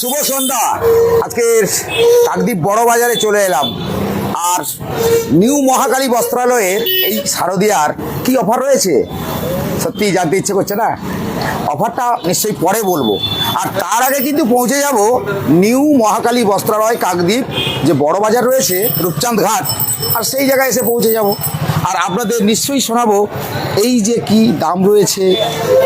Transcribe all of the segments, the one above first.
শুভ সন্ধ্যা। আজকের কাকদ্বীপ বড় বাজারে চলে এলাম। আর নিউ মহাকালী বস্ত্রালয়ের এই শারদিয়ার কি অফার রয়েছে? সত্যি জানতে ইচ্ছে করছে না? অফারটা নিশ্চয়ই পরে বলব। আর তার আগে কিন্তু পৌঁছে যাব নিউ মহাকালী বস্ত্রালয় কাকদ্বীপ, যে বড় বাজার রয়েছে, রূপচাঁদ ঘাট। আর সেই জায়গায় এসে পৌঁছে যাব। আর আপনাদের নিশ্চয়ই শোনাবো এই যে কি দাম রয়েছে।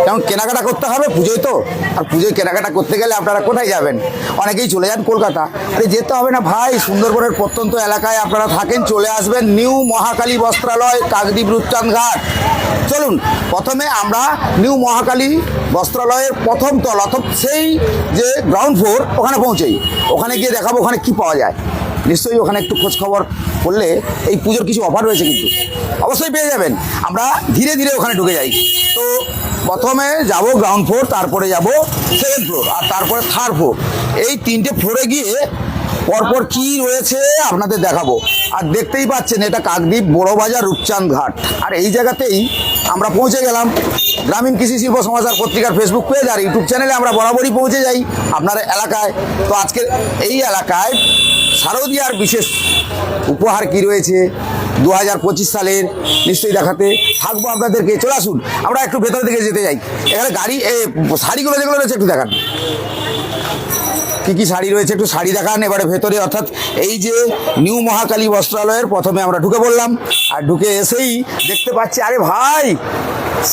যেমন কেনাকাটা করতে হবে পুজোয় তো। আর পুজোয় কেনাকাটা করতে গেলে আপনারা কোথায় যাবেন? অনেকেই চলে যান কলকাতা। আরে যেতে হবে না ভাই, সুন্দরবনের প্রত্যন্ত এলাকায় আপনারা থাকেন, চলে আসবেন নিউ মহাকালী বস্ত্রালয় কাকদ্বীপ রূপচাঁদ ঘাট। চলুন, প্রথমে আমরা নিউ মহাকালী বস্ত্রালয়ের প্রথম তল অর্থাৎ সেই যে গ্রাউন্ড ফ্লোর ওখানে পৌঁছেই। ওখানে গিয়ে দেখাবো ওখানে কি পাওয়া যায়। নিশ্চয়ই ওখানে একটু খোঁজ খবর করলে এই পুজোর কিছু অফার রয়েছে কিন্তু। অবশ্যই পেয়ে যাবেন। আমরা ধীরে ধীরে ওখানে ঢুকে যাই। তো প্রথমে যাব গ্রাউন্ড ফ্লোর তারপরে যাব সেকেন্ড ফ্লোর আর তারপরে থার্ড ফ্লোর এই তিনটে ফ্লোরে গিয়ে পরপর কি রয়েছে আপনাদের দেখাবো। আর দেখতেই পাচ্ছেন, এটা কাকদ্বীপ বড়বাজার রূপচাঁদ ঘাট। আর এই জায়গাতেই আমরা পৌঁছে গেলাম গ্রামীণ কৃষি শিল্প সমাচার পত্রিকার ফেসবুক পেজ আর ইউটিউব চ্যানেলে আমরা বরাবরই পৌঁছে যাই আপনার এলাকায়। তো আজকে এই এলাকায় শারদীয়ার বিশেষ উপহার কি রয়েছে দু হাজার পঁচিশ সালের, নিশ্চয়ই দেখাতে থাকব আপনাদেরকে। চলে আসুন, আমরা একটু ভেতরের দিকে যেতে যাই। এখানে গাড়ি শাড়িগুলো যেগুলো রয়েছে একটু দেখান। কি কি শাড়ি রয়েছে একটু শাড়ি দেখান এবারে ভেতরে, অর্থাৎ এই যে নিউ মহাকালী বস্ত্রালয়ের প্রথমে আমরা ঢুকে পড়লাম। আর ঢুকে এসেই দেখতে পাচ্ছি, আরে ভাই,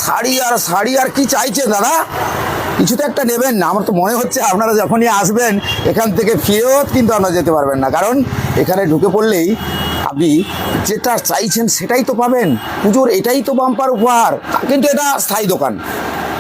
শাড়ি আর শাড়ি আর কি চাইছে দাদা? কিছু তো একটা নেবেন না, আমার তো মনে হচ্ছে আপনারা যখনই আসবেন, এখান থেকে ফেরত কিন্তু আপনারা যেতে পারবেন না। কারণ এখানে ঢুকে পড়লেই আপনি যেটা চাইছেন সেটাই তো পাবেন। পুজোর এটাই তো বাম্পার উপহার, কিন্তু এটা স্থায়ী দোকান।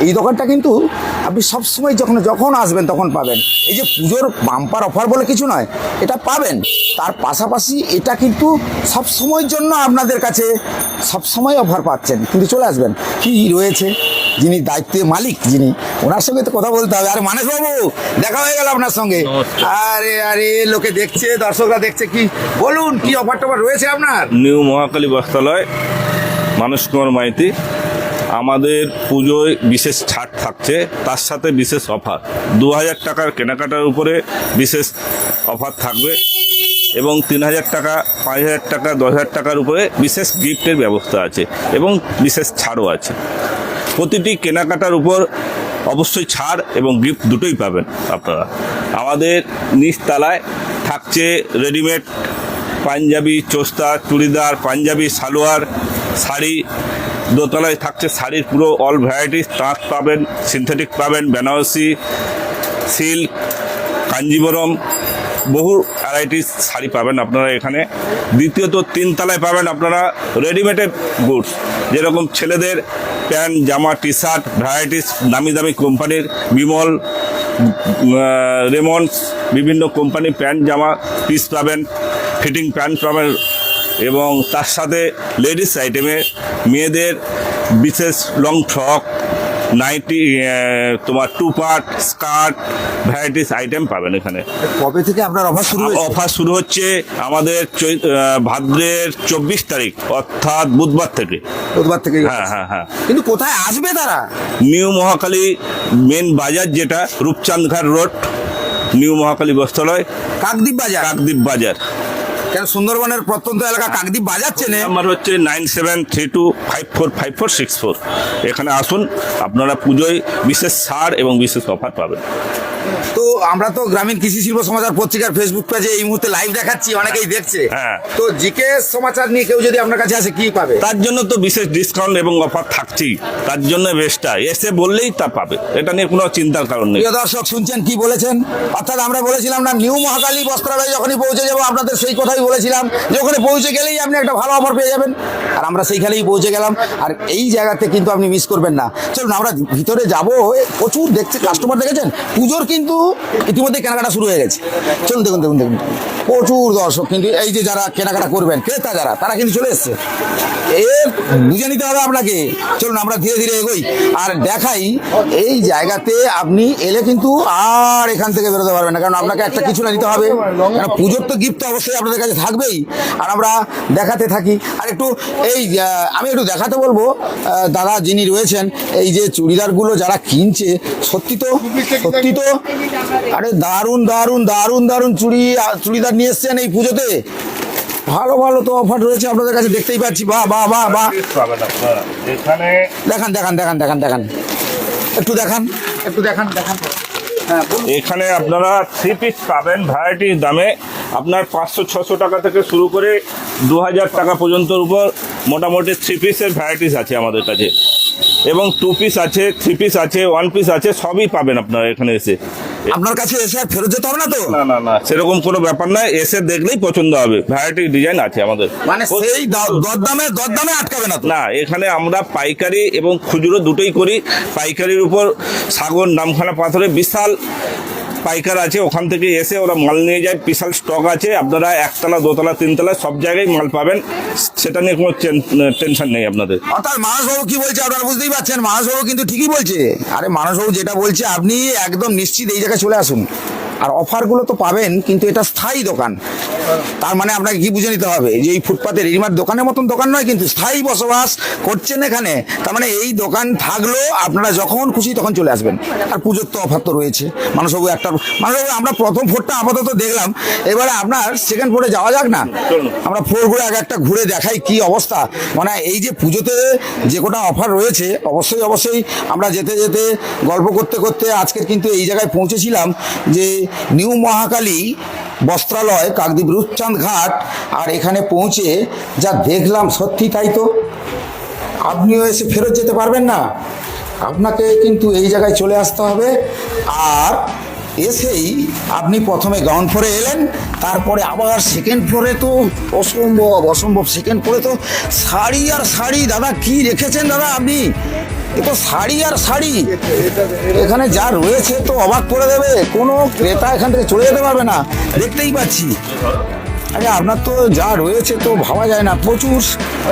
এই দোকানটা কিন্তু আপনি সবসময় যখন যখন আসবেন তখন পাবেন। এই যে পুজোর বাম্পার অফার বলে কিছু নয় এটা পাবেন। তার পাশাপাশি এটা কিন্তু সব সময়ের জন্য আপনাদের কাছে সব সময় অফার পাচ্ছেন। কিন্তু চলে আসবেন। কি রয়েছে? যিনি দায়িত্বের মালিক যিনি ওনার সঙ্গে তো কথা বলতে হবে। আরে মানেশ বাবু দেখা হয়ে গেল আপনার সঙ্গে। আরে আরে লোকে দেখছে দর্শকরা দেখছে কি? বলুন কি অফার টফার রয়েছে আপনার? নিউ মহাকালী বস্ত্রালয় মানুষ কুমার মাইতি। আমাদের পুজোয় বিশেষ ছাড় থাকছে, তার সাথে বিশেষ অফার। দু হাজার টাকার কেনাকাটার উপরে বিশেষ অফার থাকবে এবং তিন হাজার টাকা, পাঁচ হাজার টাকা, দশ হাজার টাকার উপরে বিশেষ গিফটের ব্যবস্থা আছে এবং বিশেষ ছাড়ও আছে। প্রতিটি কেনাকাটার উপর অবশ্যই ছাড় এবং গিফট দুটোই পাবেন আপনারা। আমাদের নিচতলায় থাকছে রেডিমেড পাঞ্জাবি, চোস্তা, চুড়িদার, পাঞ্জাবি, সালোয়ার, শাড়ি দোতলায় থাকছে শাড়ির পুরো অল ভ্যারাইটিস তাঁত পাবেন সিনথেটিক পাবেন, বেনারসি সিল্ক কাঞ্জিবরম, বহু ভ্যারাইটিস শাড়ি পাবেন আপনারা এখানে। দ্বিতীয়ত তিনতলায় পাবেন আপনারা রেডিমেডেড গুডস যেরকম ছেলেদের প্যান্ট, জামা টি শার্ট ভ্যারাইটিস দামি দামি কোম্পানির বিমল রেমন্ডস, বিভিন্ন কোম্পানির প্যান্ট, জামা পিস পাবেন ফিটিং প্যান্ট পাবেন এবং তার সাথে লেডিস আইটেমে মেয়েদের বিশেষ লং ফ্রক নাইটি তোমার two part skirt varieties item পাবেন এখানে। কবে থেকে আপনার অফার শুরু অফার শুরু হচ্ছে আমাদের ভাদ্রের চব্বিশ তারিখ অর্থাৎ বুধবার থেকে। বুধবার থেকে হ্যাঁ হ্যাঁ হ্যাঁ। কিন্তু কোথায় আসবে তারা? নিউ মহাকালী মেন বাজার যেটা রূপচাঁদ ঘাট রোড নিউ মহাকালী বস্ত্রালয়। কাকদ্বীপ বাজার? কাকদ্বীপ বাজার। কেন সুন্দরবনের প্রত্যন্ত এলাকা কাকদ্বীপ বাজাচ্ছে চেনে আমার হচ্ছে nine seven three two five four five four six four. এখানে আসুন আপনারা পুজোয় বিশেষ সার এবং বিশেষ অফার পাবেন। তো আমরা তো গ্রামীণ কৃষি শিল্প সমাচার পত্রিকার ফেসবুক পেজে এই মুহূর্তে লাইভ দেখাচ্ছি অনেকেই দেখছে। হ্যাঁ। তো জিকে সমাচার নিয়ে কেউ যদি আপনার কাছে আসে কি পাবে? তার জন্য তো বিশেষ ডিসকাউন্ট এবং অফার থাকছেই। তার জন্য বেস্টটা এসে বললেই তা পাবে। এটা নিয়ে কোনো চিন্তার কারণ নেই। প্রিয় দর্শক শুনছেন কি বলেছেন? অর্থাৎ আমরা বলেছিলাম না নিউ মহাকালী বস্ত্রালয় যখনই পৌঁছে যাব আপনাদের সেই কথাই বলেছিলাম যে ওখানে পৌঁছে গেলেই আপনি একটা ভালো অফার পেয়ে যাবেন। আর আমরা সেইখানেই পৌঁছে গেলাম। আর এই জায়গাতে কিন্তু আপনি মিস করবেন না। চলুন আমরা ভিতরে যাব প্রচুর দেখছি কাস্টমার দেখেছেন? পুজোর কিন্তু ইতিমধ্যে কেনাকাটা শুরু হয়ে গেছে। চলুন দেখুন দেখুন দেখুন। প্রচুর দর্শক কিন্তু এই যে যারা কেনাকাটা করবেন, ক্রেতা যারা, তারা কিন্তু চলে এসছে। এর বুঝে নিতে হবে আপনাকে। চলুন, আমরা ধীরে ধীরে এগোই। আর দেখাই, এই জায়গাতে আপনি এলে কিন্তু আর এখান থেকে বেরোতে পারবেন না। কারণ আপনাকে একটা কিছু না দিতে হবে। কারণ পুজোর তো গিফট অবশ্যই আপনাদের কাছে থাকবেই। আর আমরা দেখাতে থাকি। আর একটু এই আমি একটু দেখাতে বলব দাদা যিনি রয়েছেন, এই যে চুড়িদারগুলো যারা কিনছে, সত্যি তো সত্যি তো আরে দারুণ দারুণ দারুণ দারুণ চুড়ি চুড়িদার নিয়ে এসছেন এই পুজোতে। ভালো ভালো তো অফার রয়েছে আপনাদের কাছে দেখতেই পাচ্ছি। বাহ বাহ বাহ বাহ। পাবেন আপনারা। এখানে দেখান দেখান দেখান দেখান দেখান। একটু দেখান। একটু দেখান দেখান। হ্যাঁ এখানে আপনারা থ্রি পিস পাবেন ভ্যারাইটির দামে। আপনার পাঁচশো ছশো টাকা থেকে শুরু করে দু হাজার টাকা পর্যন্তর উপর মোটামুটি থ্রি পিসের ভ্যারাইটিস আছে আমাদের কাছে। এবং টু পিস আছে থ্রি পিস আছে ওয়ান পিস আছে সবই পাবেন আপনারা এখানে এসে। আপনার কাছে এসে আর ফেরত যেতে হবে না তো? না না না। সেরকম কোনো ব্যাপার না এসে দেখলেই পছন্দ হবে। ভ্যারাইটি ডিজাইন আছে আমাদের। মানে সেই দরদামে দরদামে আটকাবে না না এখানে আমরা পাইকারি এবং খুচরো দুটোই করি। পাইকারির উপর সাগর নামখানা পাথরে বিশাল পাইকার আছে, ওখান থেকে এসে ওরা মাল নিয়ে যায়, বিশাল স্টক আছে, আপনারা একতলা, দোতলা, তিনতলা, সব জায়গায় মাল পাবেন, সেটা নিয়ে কোনো টেনশন নেই আপনাদের। অর্থাৎ মানসবাবু কি বলছে আপনারা বুঝতেই পারছেন? মানসবাবু কিন্তু ঠিকই বলছে। আরে মানসবাবু যেটা বলছে, আপনি একদম নিশ্চিত এই জায়গায় চলে আসুন। আর অফারগুলো তো পাবেন, কিন্তু এটা স্থায়ী দোকান। তার মানে আপনাকে কি বুঝে নিতে হবে? যে এই ফুটপাতে রেডিমার্ট দোকানের মতন দোকান নয় কিন্তু স্থায়ী বসবাস করছেন এখানে। তার মানে এই দোকান থাকলেও আপনারা যখন খুশি তখন চলে আসবেন। আর পুজোর তো অফার তো রয়েছে। মানসবাবু একটা মানসবাবু আমরা প্রথম ফোরটা আপাতত দেখলাম। এবারে আপনার সেকেন্ড ফ্লোরে যাওয়া যাক না। আমরা ফ্লোর ঘুরে আগে একটা ঘুরে দেখাই কি অবস্থা। মানে এই যে পুজোতে যে কোটা অফার রয়েছে অবশ্যই অবশ্যই আমরা যেতে যেতে গল্প করতে করতে আজকের কিন্তু এই জায়গায় পৌঁছেছিলাম যে নিউ মহাকালী বস্ত্রালয়, কাকদ্বীপ রূপচাঁদ ঘাট, আর এখানে পৌঁছে যা দেখলাম সত্যি তাই তো। আপনিও এসে ফেরত যেতে পারবেন না। আপনাকে কিন্তু এই জায়গায় চলে আসতে হবে। আর এসেই আপনি প্রথমে গ্রাউন্ড ফ্লোরে এলেন, তারপরে আবার সেকেন্ড ফ্লোরে তো অসম্ভব অসম্ভব সেকেন্ড ফ্লোরে তো শাড়ি আর শাড়ি। দাদা, কি রেখেছেন দাদা আপনি? তো শাড়ি আর শাড়ি। এখানে যা রয়েছে তো অবাক করে দেবে। কোনো ক্রেতা এখান থেকে চলে যেতে পারবে না। দেখতেই পাচ্ছি। আরে আপনার তো যা রয়েছে তো ভাবা যায় না। প্রচুর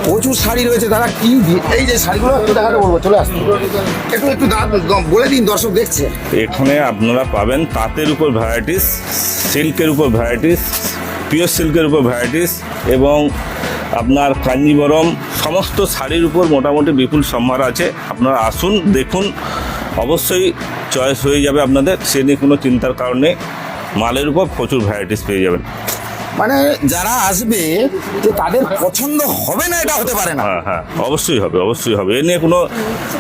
প্রচুর শাড়ি রয়েছে। তারা কি এই যে শাড়িগুলো একটু দেখাতে বলব, চলে আসুন একটু একটু বলে দিন, দর্শক দেখছে। এখানে আপনারা পাবেন তাঁতের উপর ভ্যারাইটিস সিল্কের উপর ভ্যারাইটিস পিওর সিল্কের উপর ভ্যারাইটিস এবং আপনার কাঞ্জিবরম সমস্ত শাড়ির উপর মোটামুটি বিপুল সম্ভার আছে। আপনারা আসুন, দেখুন, অবশ্যই চয়েস হয়ে যাবে আপনাদের, সে নিয়ে কোনো চিন্তার কারণে মালের উপর প্রচুর ভ্যারাইটিস পেয়ে যাবেন। মানে যারা আসবে যে তাদের পছন্দ হবে না এটা হতে পারে না। হ্যাঁ হ্যাঁ অবশ্যই হবে অবশ্যই হবে। এ নিয়ে কোনো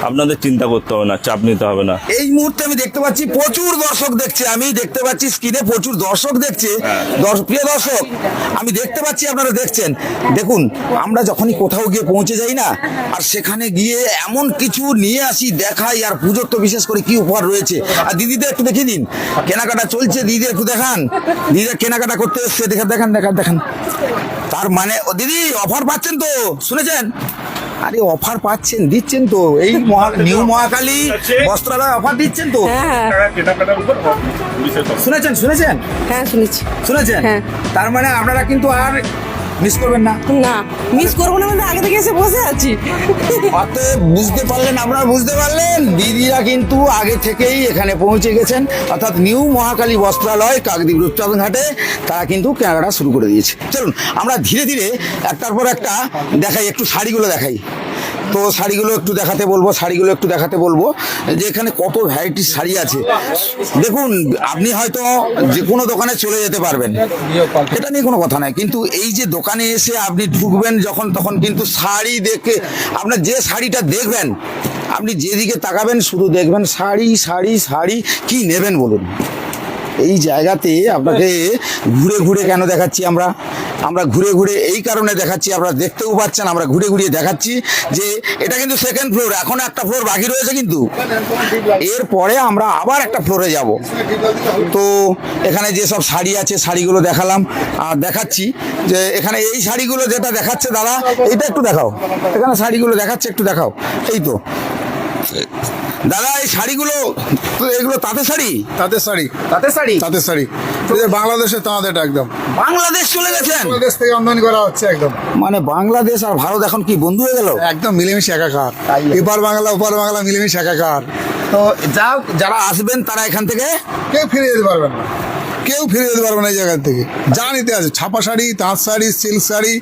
আপনাদের চিন্তা করতে হবে না চাপ নিতে হবে না। এই মুহূর্তে আমি দেখতে পাচ্ছি প্রচুর দর্শক দেখছে আমি দেখতে পাচ্ছি স্ক্রিনে প্রচুর দর্শক দেখছে। হ্যাঁ। প্রিয় দর্শক আমি দেখতে পাচ্ছি আপনারা দেখছেন। দেখুন আমরা যখনই কোথাও গিয়ে পৌঁছে যাই না আর সেখানে গিয়ে এমন কিছু নিয়ে আসি দেখাই আর পুজোর তো বিশেষ করে কি উপহার রয়েছে। আর দিদিদের একটু দেখিয়ে দিন। কেনাকাটা চলছে দিদি একটু দেখান। দিদিদের কেনাকাটা করতে এসছে দেখেন দেখান। দেখান দেখান। তার মানে ও দিদি অফার পাচ্ছেন তো শুনেছেন? আরে অফার পাচ্ছেন দিচ্ছেন তো। এই মহা নিউ মহাকালী বস্ত্রালয় অফার দিচ্ছেন তো। হ্যাঁ। শুনেছেন শুনেছেন? হ্যাঁ শুনেছি। শুনেছেন? হ্যাঁ। তার মানে আপনারা কিন্তু আর মিস করবেন না? না মিস করব না মানে আগে থেকে এসে বসে আছি। অতএব বুঝতে পারলেন আপনারা বুঝতে পারলেন দিদিরা কিন্তু আগে থেকেই এখানে পৌঁছে গেছেন। অর্থাৎ নিউ মহাকালী বস্ত্রালয় কাকদ্বীপ রূপচাঁদ ঘাটে তারা কিন্তু কেনাকাটা শুরু করে দিয়েছে। চলুন আমরা ধীরে ধীরে একটার পর একটা দেখাই একটু শাড়িগুলো দেখাই। তো শাড়িগুলো একটু দেখাতে বলব, শাড়িগুলো একটু দেখাতে বলব। যে এখানে কত ভ্যারাইটির শাড়ি আছে। দেখুন, আপনি হয়তো যে কোনো দোকানে চলে যেতে পারবেন। এটা নিয়ে কোনো কথা নাই। কিন্তু এই যে দোকানে এসে আপনি ঢুকবেন যখন, তখন কিন্তু শাড়ি দেখে, আপনার যে শাড়িটা দেখবেন, আপনি যেদিকে তাকাবেন শুধু দেখবেন শাড়ি শাড়ি শাড়ি, কি নেবেন বলুন? এই জায়গাতে আপনাকে ঘুরে ঘুরে কেন দেখাচ্ছি আমরা? আমরা ঘুরে ঘুরে এই কারণে দেখাচ্ছি, আপনারা দেখতেও পাচ্ছেন, আমরা ঘুরে ঘুরিয়ে দেখাচ্ছি যে এটা কিন্তু সেকেন্ড ফ্লোর এখন একটা ফ্লোর বাকি রয়েছে কিন্তু। এরপরে আমরা আবার একটা ফ্লোরে যাব। তো এখানে যে সব শাড়ি আছে, শাড়িগুলো দেখালাম, আর দেখাচ্ছি যে এখানে এই শাড়িগুলো যেটা দেখাচ্ছে দাদা এইটা একটু দেখাও। এখানে শাড়িগুলো দেখাচ্ছে, একটু দেখাও। এই তো দাদা এই শাড়িগুলো তো এগুলো তাঁতের শাড়ি? তাঁতের শাড়ি। তাঁতের শাড়ি? তাঁতের শাড়ি। এদের বাংলাদেশের তাঁত এটা একদম। বাংলাদেশ চলে গেছেন? বাংলাদেশ থেকে আমদানি করা হচ্ছে একদম। মানে বাংলাদেশ আর ভারত এখন কি বন্ধু হয়ে গেল? একদম মিলেমিশে একাকার। এপার বাংলা ওপার বাংলা মিলেমিশে একাকার। তো যা যারা আসবেন তারা এখান থেকে? কেউ ফিরে যেতে পারবেন না। কেউ ফিরে যেতে পারবে না এই জায়গা থেকে। যা নিতে আছে ছাপা শাড়ি তাঁত শাড়ি সিল্ক শাড়ি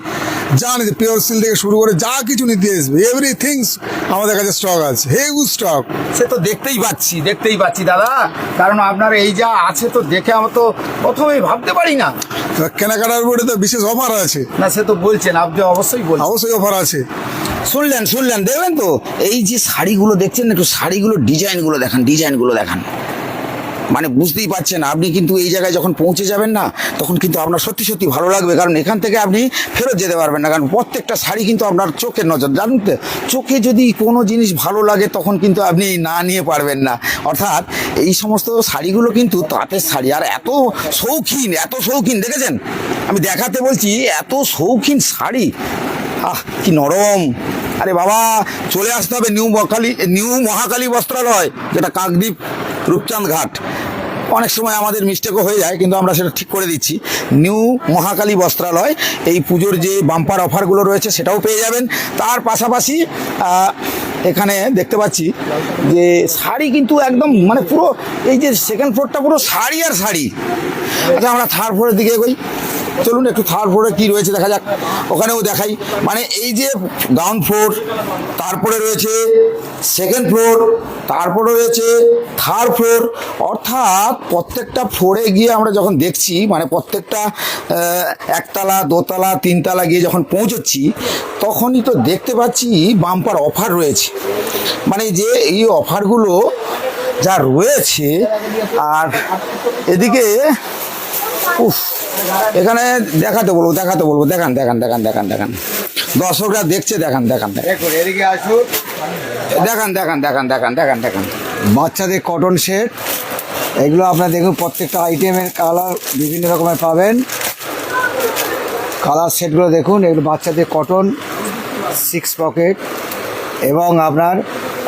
যা নিতে পিওর সিল্ক থেকে শুরু করে যা কিছু নিতে আসবে। এভরিথিংস আমাদের কাছে স্টক আছে। হেউ স্টক সে তো দেখতেই পাচ্ছি দেখতেই পাচ্ছি দাদা। কারণ আপনার এই যা আছে তো দেখে আমার তো প্রথমেই ভাবতে পারি না। কেনাকাটার উপরে তো বিশেষ অফার আছে। না সে তো বলছেন আপনি অবশ্যই বলছেন। অবশ্যই অফার আছে। শুনলেন শুনলেন দেখবেন তো? এই যে শাড়িগুলো দেখছেন একটু শাড়িগুলো ডিজাইনগুলো দেখান ডিজাইনগুলো দেখান। মানে বুঝতেই পারছেন, আপনি কিন্তু এই জায়গায় যখন পৌঁছে যাবেন না, তখন কিন্তু আপনার সত্যি সত্যি ভালো লাগবে। কারণ এখান থেকে আপনি ফেরত যেতে পারবেন না। কারণ প্রত্যেকটা শাড়ি কিন্তু আপনার চোখের নজর, জানেন তো, চোখে যদি কোনো জিনিস ভালো লাগে, তখন কিন্তু আপনি না নিয়ে পারবেন না। অর্থাৎ এই সমস্ত শাড়িগুলো কিন্তু তাঁতের শাড়ি। আর এত শৌখিন এত শৌখিন, দেখেছেন? আমি দেখাতে বলছি, এত শৌখিন শাড়ি। আহ, কি নরম। আরে বাবা, চলে আসতে হবে নিউ মহাকালী নিউ মহাকালী বস্ত্রালয়, যেটা কাকদ্বীপ রূপচাঁদ ঘাট। অনেক সময় আমাদের মিস্টেকও হয়ে যায়, কিন্তু আমরা সেটা ঠিক করে দিচ্ছি। নিউ মহাকালী বস্ত্রালয়, এই পুজোর যে বাম্পার অফারগুলো রয়েছে, সেটাও পেয়ে যাবেন। তার পাশাপাশি এখানে দেখতে পাচ্ছি যে শাড়ি কিন্তু একদম মানে পুরো এই যে সেকেন্ড ফ্লোরটা পুরো শাড়ি আর শাড়ি। আচ্ছা আমরা থার্ড ফ্লোরের দিকে এগোই। চলুন একটু থার্ড ফ্লোরে কী রয়েছে দেখা যাক, ওখানেও দেখাই। মানে এই যে গ্রাউন্ড ফ্লোর তারপরে রয়েছে সেকেন্ড ফ্লোর তারপরে রয়েছে থার্ড ফ্লোর অর্থাৎ প্রত্যেকটা ফ্লোরে গিয়ে আমরা যখন দেখছি মানে প্রত্যেকটা একতলা, দোতলা, তিনতলা গিয়ে যখন পৌঁছচ্ছি, তখনই তো দেখতে পাচ্ছি বাম্পার অফার রয়েছে। মানে যে এই অফারগুলো যা রয়েছে আর এদিকে উফ এখানে দেখাতে বলব দেখাতে বলব দেখান দেখান দেখান দেখান দেখান। দর্শকরা দেখছে দেখান দেখান দেখান। দেখান দেখান দেখান দেখান দেখান দেখান বাচ্চাদের কটন সেট এগুলো আপনার দেখুন প্রত্যেকটা আইটেমের কালার বিভিন্ন রকমের পাবেন। কালার সেটগুলো দেখুন এগুলো বাচ্চাদের কটন সিক্স পকেট এবং আপনার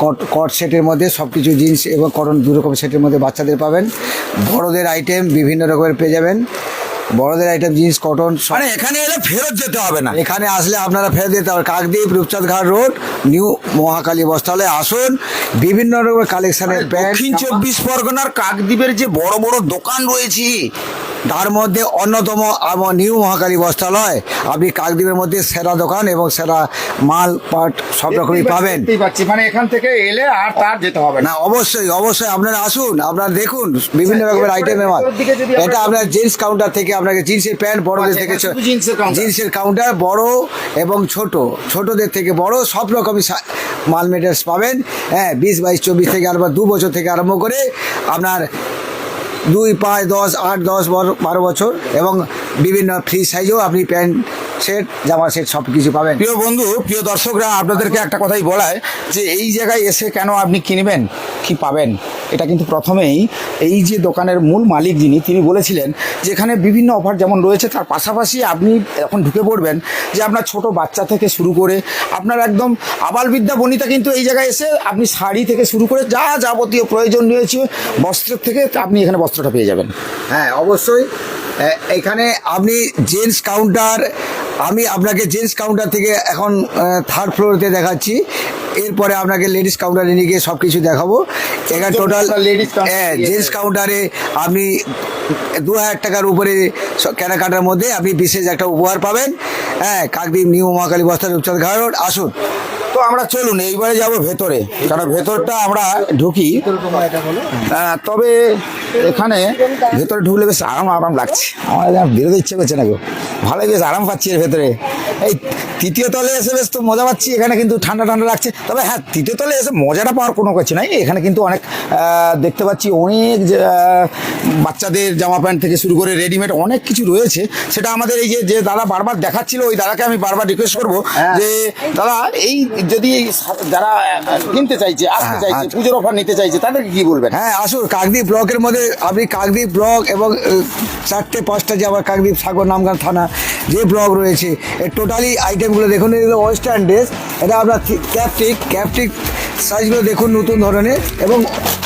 কট কট সেটের মধ্যে সব কিছু জিন্স এবং কটন দু রকম সেটের মধ্যে বাচ্চাদের পাবেন। বড়দের আইটেম বিভিন্ন রকমের পেয়ে যাবেন। বড়দের আইটেম জিন্স কটন মানে এখানে এলে ফেরত যেতে হবে না। এখানে আসলে আপনারা ফেরত যেতে হবে। কাকদ্বীপ রূপচাঁদ ঘাট রোড নিউ মহাকালী বস্ত্রালয় আসুন। বিভিন্ন রকমের কালেকশনের প্যান্ট দক্ষিণ চব্বিশ পরগনার কাকদ্বীপের যে বড় বড় দোকান রয়েছে তার মধ্যে অন্যতম আমার নিউ মহাকালী বস্ত্রালয়। আপনি কাকদ্বীপের মধ্যে সেরা দোকান এবং সেরা মাল পাট সব রকমই পাবেন। মানে এখান থেকে এলে আর তার যেতে হবে না। অবশ্যই অবশ্যই আপনারা আসুন আপনারা দেখুন বিভিন্ন রকমের আইটেমের মাল। এটা আপনার জিন্স কাউন্টার থেকে আপনাকে জিন্সের প্যান্ট বড়দের থেকে জিন্সের কাউন্টার বড় এবং ছোট। ছোটদের থেকে বড় সব রকমই মাল মেটেরিয়ালস পাবেন। হ্যাঁ বিশ বাইশ চব্বিশ থেকে আরম্ভ দু বছর থেকে আরম্ভ করে আপনার দুই পাঁচ দশ আট দশ বারো বছর এবং বিভিন্ন ফ্রি সাইজেও আপনি প্যান্ট সেট জামা সেট সব কিছু পাবেন। প্রিয় বন্ধু প্রিয় দর্শকরা আপনাদেরকে একটা কথাই বলায় যে এই জায়গায় এসে কেন আপনি কিনবেন কি পাবেন? এটা কিন্তু প্রথমেই এই যে দোকানের মূল মালিক যিনি তিনি বলেছিলেন যে এখানে বিভিন্ন অফার যেমন রয়েছে তার পাশাপাশি আপনি এখন ঢুকে পড়বেন যে আপনার ছোট বাচ্চা থেকে শুরু করে আপনার একদম আবালবিদ্যা বনিতা কিন্তু এই জায়গায় এসে আপনি শাড়ি থেকে শুরু করে যা যাবতীয় প্রয়োজন রয়েছে বস্ত্রের থেকে আপনি এখানে বস্ত্রটা পেয়ে যাবেন। হ্যাঁ অবশ্যই। এখানে আপনি জেন্টস কাউন্টার আমি আপনাকে জেন্টস কাউন্টার থেকে এখন থার্ড ফ্লোরতে দেখাচ্ছি। এরপরে আপনাকে লেডিস কাউন্টারে নিয়ে গিয়ে সব কিছু দেখাবো। এখানে টোটাল হ্যাঁ জেন্টস কাউন্টারে আপনি দু হাজার টাকার উপরে কেনাকাটার মধ্যে আপনি বিশেষ একটা উপহার পাবেন। হ্যাঁ কাকদ্বীপ নিউ মহাকালী বস্তার রূপচাঁদ ঘাট আসুন। তো আমরা চলুন এইবারে যাব ভেতরে। কারণ ভেতরটা আমরা ঢুকি। আহ, তবে এখানে ভেতরে ঢুকলে বেশ আরাম আরাম লাগছে। আমার বেরোতে ইচ্ছে করছে না গো। ভালোই বেশ আরাম পাচ্ছি এর ভেতরে। এই তৃতীয় তলে এসে বেশ তো মজা পাচ্ছি এখানে কিন্তু ঠান্ডা ঠান্ডা লাগছে। তবে হ্যাঁ তৃতীয় তলে এসে মজাটা পাওয়ার কোনো কিছু নাই। এখানে কিন্তু অনেক দেখতে পাচ্ছি অনেক বাচ্চাদের জামা প্যান্ট থেকে শুরু করে রেডিমেড অনেক কিছু রয়েছে। সেটা আমাদের এই যে যে দাদা বারবার দেখাচ্ছিল ওই দাদাকে আমি বারবার রিকোয়েস্ট করব যে দাদা এই যদি যারা কিনতে চাইছে আসতে চাইছে পুজোর অফার নিতে চাইছে তাদেরকে কি বলবেন? হ্যাঁ আসুন কাকদ্বীপ ব্লকের মধ্যে আপনি কাকদ্বীপ ব্লক এবং চারটে পাঁচটা যে আবার কাকদ্বীপ সাগর নামগান থানা যে ব্লক রয়েছে এর টোটালি আইটেমগুলো দেখুন এগুলো ওয়েস্টার্ন ড্রেস এটা আপনার ক্যাপটিক ক্যাপটিক সাইজগুলো দেখুন নতুন ধরনের এবং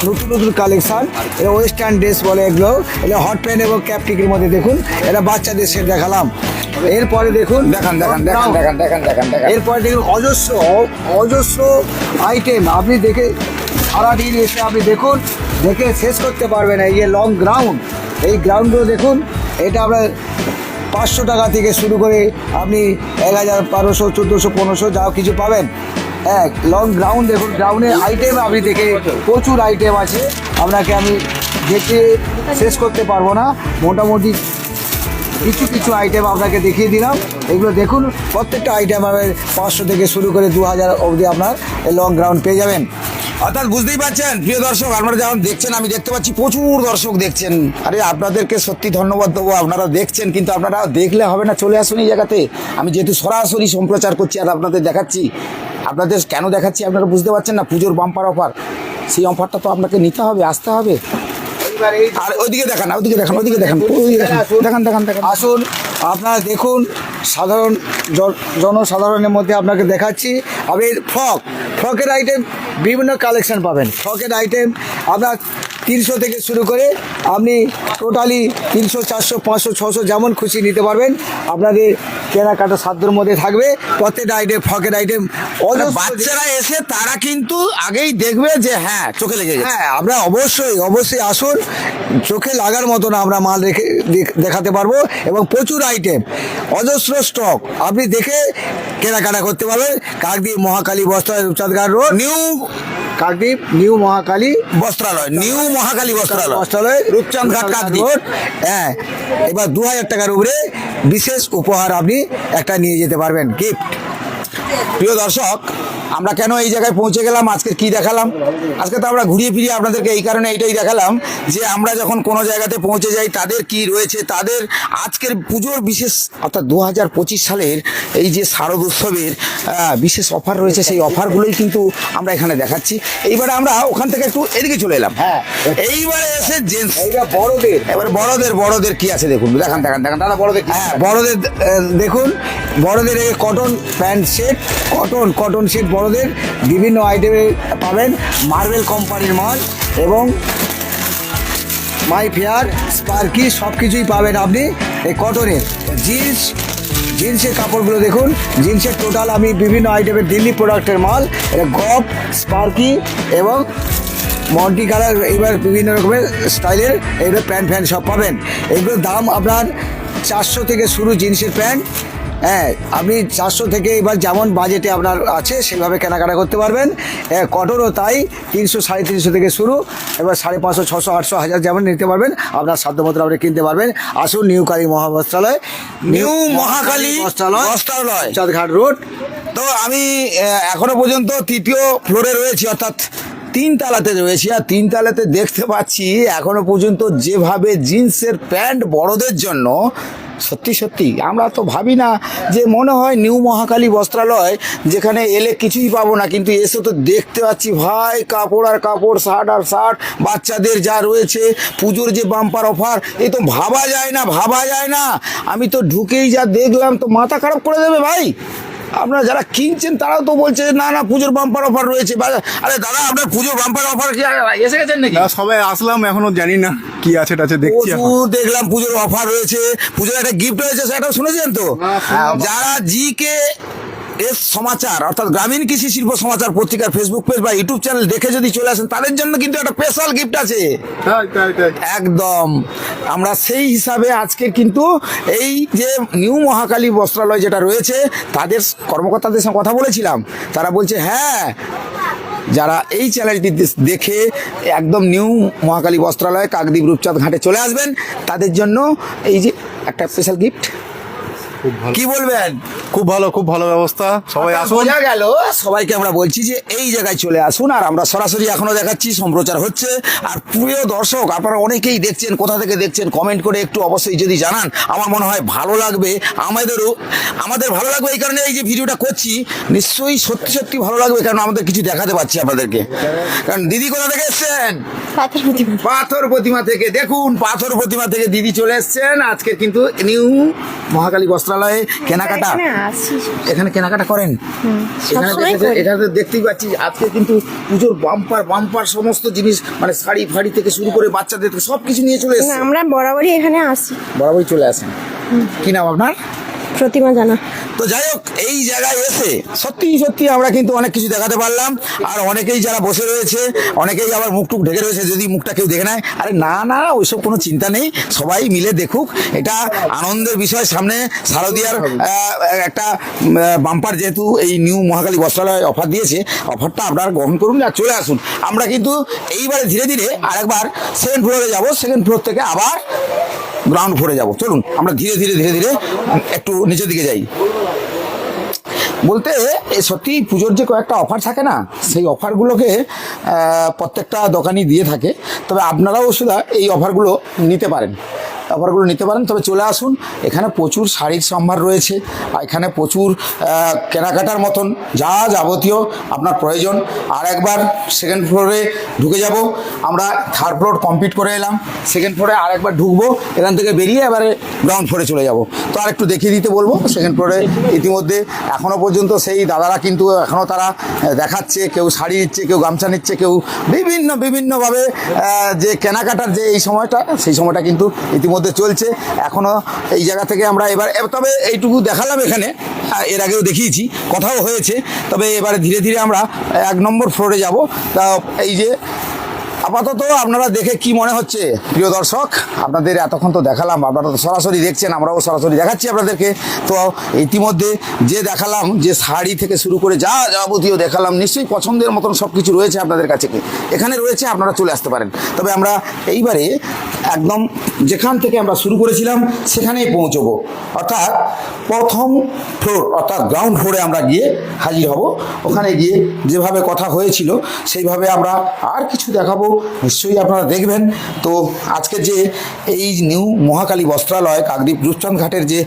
নতুন নতুন কালেকশান এটা ওয়েস্টার্ন ড্রেস বলে এগুলো। এটা হট প্যান্ট এবং ক্যাপটিকের মধ্যে দেখুন। এটা বাচ্চাদের সেট দেখালাম। এরপরে দেখুন দেখান দেখান দেখান দেখান দেখান দেখান দেখান। এরপরে দেখুন অজস্র অজস্র আইটেম আপনি দেখে সারাদিন এসে আপনি দেখুন দেখে শেষ করতে পারবেন এই যে লং গ্রাউন্ড এই গ্রাউন্ডগুলো দেখুন এটা আমরা পাঁচশো টাকা থেকে শুরু করে আপনি এক হাজার বারোশো চোদ্দোশো পনেরোশো যাও কিছু পাবেন। এক লং গ্রাউন্ড দেখুন গ্রাউন্ডের আইটেম আপনি দেখে প্রচুর আইটেম আছে। আপনাকে আমি দেখে শেষ করতে পারব না। মোটামুটি কিছু কিছু আইটেম আপনাকে দেখিয়ে দিলাম। এগুলো দেখুন, প্রত্যেকটা আইটেম আপনার পাঁচশো থেকে শুরু করে দু হাজার অবধি আপনার লং গ্রাউন্ড পেয়ে যাবেন। অর্থাৎ বুঝতেই পারছেন প্রিয় দর্শক আপনারা যেমন দেখছেন আমি দেখতে পাচ্ছি প্রচুর দর্শক দেখছেন। আরে আপনাদেরকে সত্যি ধন্যবাদ দেবো আপনারা দেখছেন কিন্তু আপনারা দেখলে হবে না চলে আসুন এই জায়গাতে। আমি যেহেতু সরাসরি সম্প্রচার করছি আর আপনাদের দেখাচ্ছি আপনাদের কেন দেখাচ্ছি আপনারা বুঝতে পারছেন না পুজোর বাম্পার অফার সেই অফারটা তো আপনাকে নিতে হবে আসতে হবে। আর ওইদিকে দেখান ওইদিকে দেখান ওইদিকে দেখান দেখান দেখান দেখান। আসুন। আপনারা দেখুন, সাধারণ জনসাধারণের মধ্যে আপনাকে দেখাচ্ছি। আপনি ফ্রক ফ্রকের আইটেম বিভিন্ন কালেকশন পাবেন। ফ্রকের আইটেম আপনার তিনশো থেকে শুরু করে আপনি টোটালি তিনশো চারশো পাঁচশো ছশো যেমন খুশি নিতে পারবেন। আপনাদের কেনাকাটা সাধ্যর মধ্যে থাকবে। প্রত্যেকটা আইটেম ফ্রকের আইটেম বাচ্চারা এসে তারা কিন্তু আগেই দেখবে যে হ্যাঁ চোখে লেগে হ্যাঁ আমরা অবশ্যই অবশ্যই আসুন। চোখে লাগার মতন আমরা মাল রেখে দেখ- দেখাতে পারব এবং প্রচুর আইটেম অজস্র স্টক আপনি দেখে কেনাকাটা করতে পারবেন। কাকদ্বীপ মহাকালী বস্ত্র রূপচাঁদগার road new Kakdwip new Mahakali Bastralaya new Mahakali Bastralaya Bastralaya Rupchand Ghat Kakdwip. হ্যাঁ এবার দু হাজার টাকার উপরে বিশেষ উপহার আপনি একটা নিয়ে যেতে পারবেন গিফট প্রিয় দর্শক আমরা কেন এই জায়গায় পৌঁছে গেলাম? আজকে কি দেখালাম? আজকে তো আমরা ঘুরিয়ে ফিরিয়ে আপনাদেরকে এই কারণে এইটাই দেখালাম যে আমরা যখন কোনো জায়গাতে পৌঁছে যাই তাদের কি রয়েছে? তাদের আজকের পুজোর বিশেষ অর্থাৎ দু হাজার পঁচিশ সালের এই যে শারদ উৎসবের বিশেষ অফার রয়েছে সেই অফারগুলোই কিন্তু আমরা এখানে দেখাচ্ছি। এইবারে আমরা ওখান থেকে একটু এদিকে চলে এলাম। হ্যাঁ। এইবারে এসে জেন্টস বড়দের। এবার বড়দের বড়দের কি আছে দেখুন? দেখান দেখান দেখান। দাদা বড়দের হ্যাঁ বড়দের দেখুন। বড়দের cotton pant set cotton cotton set বড়দের বিভিন্ন আইটেমে পাবেন মার্বেল কোম্পানির মাল এবং মাই ফেয়ার স্পার্কি সব কিছুই পাবেন আপনি এই কটনের জিন্স জিন্সের কাপড়গুলো দেখুন। জিন্সের টোটাল আমি বিভিন্ন আইটেমের দিল্লি প্রোডাক্টের মাল, এটা গপ স্পার্কি এবং মন্টি কালার এইবার বিভিন্ন রকমের স্টাইলের এইগুলো প্যান্ট ফ্যান্ট সব পাবেন। এগুলোর দাম আপনার চারশো থেকে শুরু জিন্সের প্যান্ট। হ্যাঁ আপনি চারশো থেকে এবার যেমন বাজেটে আপনার আছে সেভাবে কেনাকাটা করতে পারবেন। হ্যাঁ কটনও তাই তিনশো সাড়ে তিনশো থেকে শুরু এবার সাড়ে পাঁচশো ছশো আটশো হাজার যেমন নিতে পারবেন আপনার সাধ্যমতো আপনি কিনতে পারবেন। আসুন new Kali মহাবস্ত্রালয়। New Mahakali Bastralaya Chandghat road. তো আমি এখনও পর্যন্ত তৃতীয় ফ্লোরে রয়েছি অর্থাৎ তিন তালাতে রয়েছি আর তিন তালাতে দেখতে পাচ্ছি এখনও পর্যন্ত যেভাবে জিন্সের প্যান্ট বড়দের জন্য সত্যি সত্যি। আমরা তো ভাবি না যে মনে হয় নিউ মহাকালী বস্ত্রালয় যেখানে এলে কিছুই পাবো না, কিন্তু এসে তো দেখতে পাচ্ছি, ভাই, কাপড় আর কাপড়, শার্ট আর শার্ট, বাচ্চাদের যা রয়েছে, পুজোর যে বাম্পার অফার এ তো ভাবা যায় না, ভাবা যায় না। আমি তো ঢুকেই যা দেখলাম, তো মাথা খারাপ করে দেবে ভাই। আপনারা যারা কিনছেন তারাও তো বলছে না না পুজোর বাম্পার অফার রয়েছে। আরে দাদা আপনার পুজোর বাম্পার অফার কি এসে গেছেন নাকি? সবাই আসলাম এখনও জানি না কি আছে টাছে দেখছি প্রচুর দেখলাম পুজোর অফার রয়েছে। পুজোর একটা গিফট রয়েছে সেটাও শুনেছেন তো? যারা জি কে এস সমাচার অর্থাৎ গ্রামীণ কৃষি শিল্প সমাচার পত্রিকার ফেসবুক পেজ বা ইউটিউব চ্যানেল দেখে যদি চলে আসেন তাদের জন্য কিন্তু একটা স্পেশাল গিফট আছে। একদম। আমরা সেই হিসাবে আজকে কিন্তু এই যে নিউ মহাকালী বস্ত্রালয় যেটা রয়েছে তাদের কর্মকর্তাদের সঙ্গে কথা বলেছিলাম। তারা বলছে হ্যাঁ যারা এই চ্যানেলটি দেখে একদম নিউ মহাকালী বস্ত্রালয় কাকদ্বীপ রূপচাঁদ ঘাটে চলে আসবেন তাদের জন্য এই যে একটা স্পেশাল গিফট কি বলবেন? খুব ভালো খুব ভালো ব্যবস্থা। সবাই আসুন। বোঝা গেল সবাইকে আমরা বলছি যে এই জায়গায় চলে আসুন আর আমরা সরাসরি এখনও দেখাচ্ছি সম্প্রচার হচ্ছে। আর প্রিয় দর্শক আপনারা অনেকেই দেখছেন কোথা থেকে দেখছেন কমেন্ট করে একটু অবশ্যই যদি জানান আমার মনে হয় ভালো লাগবে। আমাদেরও আমাদের ভালো লাগবে এই কারণে এই যে ভিডিওটা করছি নিশ্চয়ই সত্যি সত্যি ভালো লাগবে কারণ আমাদের কিছু দেখাতে পাচ্ছি আপনাদেরকে। কারণ দিদি কোথা থেকে এসছেন? পাথর প্রতিমা থেকে। দেখুন পাথর প্রতিমা থেকে দিদি চলে এসছেন। আজকে কিন্তু নিউ মহাকালী বস্ত্রালয়ে কেনাকাটা। এখানে কেনাকাটা করেন? এখানে দেখতেই পাচ্ছি আজকে কিন্তু পুজোর বাম্পার বাম্পার সমস্ত জিনিস মানে শাড়ি ফাড়ি থেকে শুরু করে বাচ্চাদের সব কিছু নিয়ে চলে এসেছে। আমরা বরাবরই এখানে আসি। বরাবরই চলে আসেন। কি নাম আপনার? প্রতিমা জানা। তো যাই হোক, এই জায়গায় এসে সত্যি সত্যি আমরা কিন্তু অনেক কিছু দেখাতে পারলাম। আর অনেকেই যারা বসে রয়েছে, অনেকেই আবার মুখ টুক ঢেকে রয়েছে যদি মুখটা কেউ দেখে নেয়। আরে না না, ওইসব কোনো চিন্তা নেই, সবাই মিলে দেখুক। এটা আনন্দের বিষয় সামনে। শারদিয়ার একটা বাম্পার যেহেতু এই নিউ মহাকালী বস্ত্রালয় অফার দিয়েছে, অফারটা আপনারা গ্রহণ করুন আর চলে আসুন। আমরা কিন্তু এইবারে ধীরে ধীরে আরেকবার সেকেন্ড ফ্লোরে যাব সেকেন্ড ফ্লোর থেকে আবার গ্রাউন্ড ফ্লোরে যাব। চলুন, আমরা ধীরে ধীরে ধীরে ধীরে একটু নিচের দিকে যাই। বলতে সত্যি পুজোর যে কয়েকটা অফার থাকে না, সেই অফারগুলোকে প্রত্যেকটা দোকানই দিয়ে থাকে। তবে আপনারাও শুধু এই অফারগুলো নিতে পারেন। অফারগুলো নিতে পারেন। তবে চলে আসুন, এখানে প্রচুর শাড়ির সম্ভার রয়েছে এখানে প্রচুর কেনাকাটার মতন যা যাবতীয় আপনার প্রয়োজন। আর একবার সেকেন্ড ফ্লোরে ঢুকে যাব। আমরা থার্ড ফ্লোর কমপ্লিট করে এলাম। সেকেন্ড ফ্লোরে আর একবার ঢুকবো। এখান থেকে বেরিয়ে এবারে গ্রাউন্ড ফ্লোরে চলে যাব। তো আর একটু দেখিয়ে দিতে বলব সেকেন্ড ফ্লোরে ইতিমধ্যে এখনও পর্যন্ত সেই দাদারা কিন্তু এখনও তারা দেখাচ্ছে, কেউ শাড়ি নিচ্ছে, কেউ গামছা নিচ্ছে, কেউ বিভিন্ন, বিভিন্নভাবে যে কেনাকাটার যে এই সময়টা, সেই সময়টা কিন্তু ইতিমধ্যে চলছে। এখনও এই জায়গা থেকে আমরা এবার তবে এইটুকু দেখালাম এখানে। এর আগেও দেখিয়েছি, কথাও হয়েছে। তবে এবারে ধীরে ধীরে আমরা এক নম্বর ফ্লোরে যাব। তা এই যে আপাতত আপনারা দেখে কি মনে হচ্ছে, প্রিয় দর্শক? আপনাদের এতক্ষণ তো দেখালাম, আপনারা তো সরাসরি দেখছেন, আমরাও সরাসরি দেখাচ্ছি আপনাদেরকে। তো ইতিমধ্যে যে দেখালাম, যে শাড়ি থেকে শুরু করে যা যাবতীয় দেখালাম, নিশ্চয়ই পছন্দের মতন সব কিছু রয়েছে আপনাদের কাছে। এখানে রয়েছে, আপনারা চলে আসতে পারেন। তবে আমরা এইবারে একদম যেখান থেকে আমরা শুরু করেছিলাম, সেখানেই পৌঁছবো। অর্থাৎ প্রথম ফ্লোর অর্থাৎ গ্রাউন্ড ফ্লোরে আমরা গিয়ে হাজির হব। ওখানে গিয়ে যেভাবে কথা হয়েছিল, সেইভাবে আমরা আর কিছু দেখাবো। নিশ্চয়ই আপনারা দেখবেন। তো আজকে যে এই নিউ মহাকালী বস্ত্রালয়, কাকদ্বীপ রূপচাঁদ ঘাটের যে,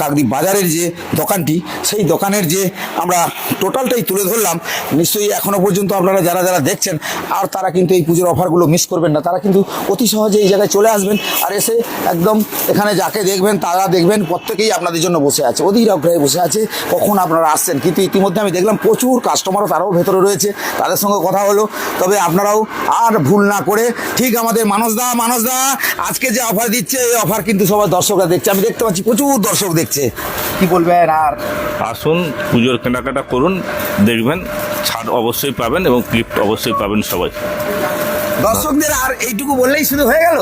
কাকদ্বীপ বাজারের যে দোকানটি, সেই দোকানের যে আমরা টোটালটাই তুলে ধরলাম, নিশ্চয়ই এখনও পর্যন্ত আপনারা যারা যারা দেখছেন, আর তারা কিন্তু এই পুজোর অফারগুলো মিস করবেন না। তারা কিন্তু অতি সহজে এই জায়গায় চলে আসবেন আর এসে একদম এখানে যাকে দেখবেন, তারা দেখবেন, প্রত্যেকেই আপনাদের জন্য বসে আছে। অধীর আগ্রহে বসে আছে। কখন আপনারা আসছেন? কিন্তু ইতিমধ্যে আমি দেখলাম প্রচুর কাস্টমারও তারাও ভেতরে রয়েছে। তাদের সঙ্গে কথা হলো। তবে আপনারাও আর ভুল না করে, ঠিক আমাদের মানসদা মানসদা, আজকে যে অফার দিচ্ছে, এই অফার কিন্তু সবাই দর্শকরা দেখছে। আমি দেখতে পাচ্ছি প্রচুর দর্শক দেখছে। কি বলবেন আর? আসুন, পুজোর কেনাকাটা করুন, দেখবেন ছাড় অবশ্যই পাবেন এবং গিফট অবশ্যই পাবেন সবাই। দর্শকদের আর এইটুকু বললেই শুধু হয়ে গেল?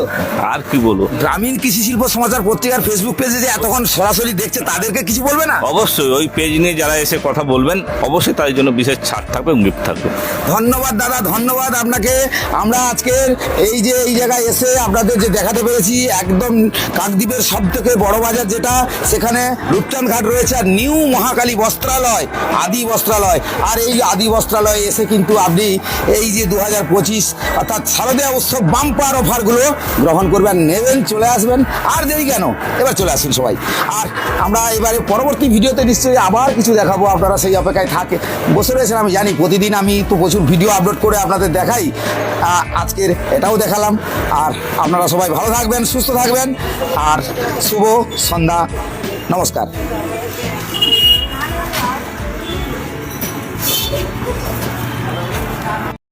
আর কি বলব? গ্রামীণ কৃষি শিল্প সমাচার পত্রিকার ফেসবুক পেজে যে এতক্ষণ সরাসরি দেখছে তাদেরকে কিছু বলবে না? অবশ্যই ওই পেজ নিয়ে যারা এসে কথা বলবেন অবশ্যই তার জন্য বিশেষ ছাড় থাকবে গিফট থাকবে। ধন্যবাদ দাদা ধন্যবাদ আপনাকে। আমরা আজকের এই যে এই জায়গায় এসে আপনাদের যে দেখাতে পেরেছি একদম কাকদ্বীপের সব থেকে বড় বাজার যেটা সেখানে রূপচাঁদ ঘাট রয়েছে আর নিউ মহাকালী বস্ত্রালয় আদি বস্ত্রালয়। আর এই আদি বস্ত্রালয়ে এসে কিন্তু আপনি এই যে দু হাজার পঁচিশ অর্থাৎ শারদীয় উৎসব বাম্পার অফারগুলো গ্রহণ করবেন, নেবেন, চলে আসবেন। আর দেরি কেন? এবার চলে আসুন সবাই। আর আমরা এবারে পরবর্তী ভিডিওতে নিশ্চয়ই আবার কিছু দেখাবো, আপনারা সেই অপেক্ষায় থাকে। বসে রয়েছেন আমি জানি, প্রতিদিন আমি তো প্রচুর ভিডিও আপলোড করে আপনাদের দেখাই। আজকের এটাও দেখালাম। আর আপনারা সবাই ভালো থাকবেন, সুস্থ থাকবেন। আর শুভ সন্ধ্যা। নমস্কার।